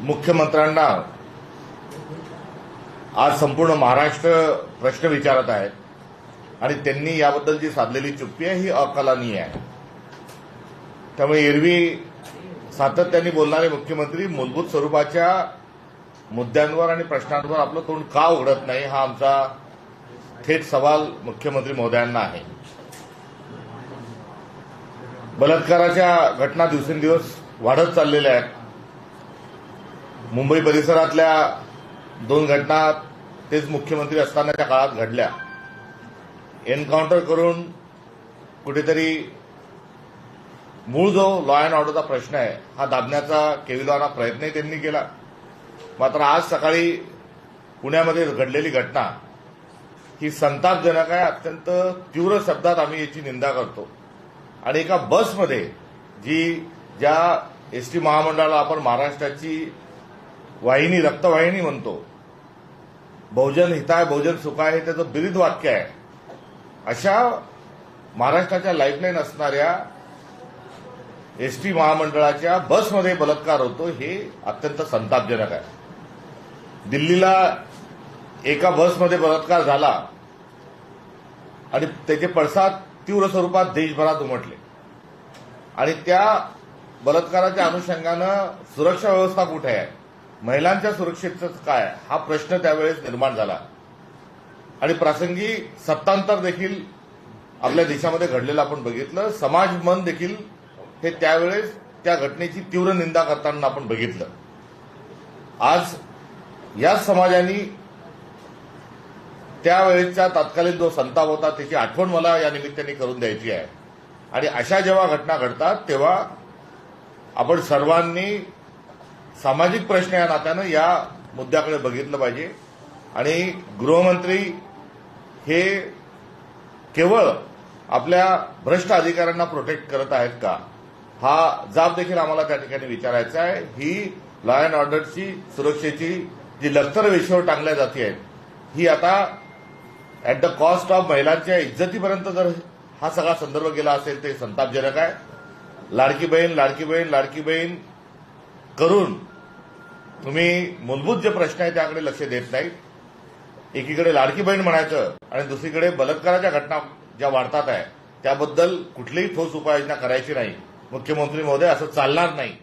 मुख्यमंत्र्यांना आज संपूर्ण महाराष्ट्र प्रश्न विचारत आहेत आणि त्यांनी याबद्दल जी साधलेली चुप्पी आहे ही अकलनीय आहे. त्यामुळे एरवी सातत्याने बोलणारे मुख्यमंत्री मूलभूत स्वरूपाच्या मुद्द्यांवर आणि प्रश्नांवर आपलं तोंड का उघडत नाही हा आमचा थेट सवाल मुख्यमंत्री महोदयांना आहे. बलात्काराच्या घटना दिवसेंदिवस वाढत चाललेल्या आहेत. मुंबई परिसरातल्या दोन घटना तेच मुख्यमंत्री असतानाच्या काळात घडल्या. एन्काउंटर करून कुठेतरी मूळ जो लॉ अँड ऑर्डरचा प्रश्न आहे हा दाबण्याचा केविलवाना प्रयत्नही त्यांनी केला. मात्र आज सकाळी पुण्यामध्ये घडलेली घटना ही संतापजनक आहे अत्यंत तीव्र शब्दात आम्ही याची निंदा करतो. आणि एका बसमध्ये जी ज्या एस टी महामंडळाला आपण महाराष्ट्राची वाहिनी रक्तवाहिनी म्हणतो. बहुजन हिताय बहुजन सुखाय हे त्याचं बिरीद वाक्य आहे. अशा महाराष्ट्राच्या लाईफलाईन असणाऱ्या एस टी महामंडळाच्या बसमध्ये बलात्कार होतो हे अत्यंत संतापजनक आहे. दिल्लीला एका बसमध्ये बलात्कार झाला आणि त्याचे पडसाद तीव्र स्वरूपात देशभरात उमटले. आणि त्या बलात्काराच्या अनुषंगानं सुरक्षा व्यवस्था कुठे आहे? महिलांच्या सुरक्षेचं काय? हा प्रश्न त्यावेळेस निर्माण झाला. आणि प्रासंगी सत्तांतर देखील आपल्या देशामध्ये घडलेलं आपण बघितलं. समाज मन देखील हे त्यावेळेस त्या घटनेची तीव्र निंदा करताना आपण बघितलं. आज याच समाजाने त्यावेळेसचा तत्कालीन जो संताप होता त्याची आठवण मला या निमित्ताने करून द्यायची आहे. आणि अशा जेव्हा घटना घडतात तेव्हा आपण सर्वांनी सामाजिक प्रश्न या नात्यानं या मुद्द्याकडे बघितलं पाहिजे. आणि गृहमंत्री हे केवळ आपल्या भ्रष्ट अधिकाऱ्यांना प्रोटेक्ट करत आहेत का? हा जाब देखील आम्हाला त्या ठिकाणी विचारायचा आहे. ही लॉ अँड ऑर्डरची सुरक्षेची जी लष्कर वेशीवर टांगल्या जाते आहेत ही आता ऍट द कॉस्ट ऑफ महिलांच्या इज्जतीपर्यंत जर हा सगळा संदर्भ गेला असेल ते संतापजनक आहे. लाडकी बहीण लाडकी बहीण लाडकी बहीण करून तुम्ही मूलभूत जे प्रश्न आहेत त्याकडे लक्ष देत नाहीत एकीकडे लाडकी बहीण म्हणायचं आणि दुसरीकडे बलात्काराच्या घटना ज्या वाढतात आहे त्याबद्दल कुठलीही ठोस उपाययोजना करायची नाही. मुख्यमंत्री महोदय असं चालणार नाही.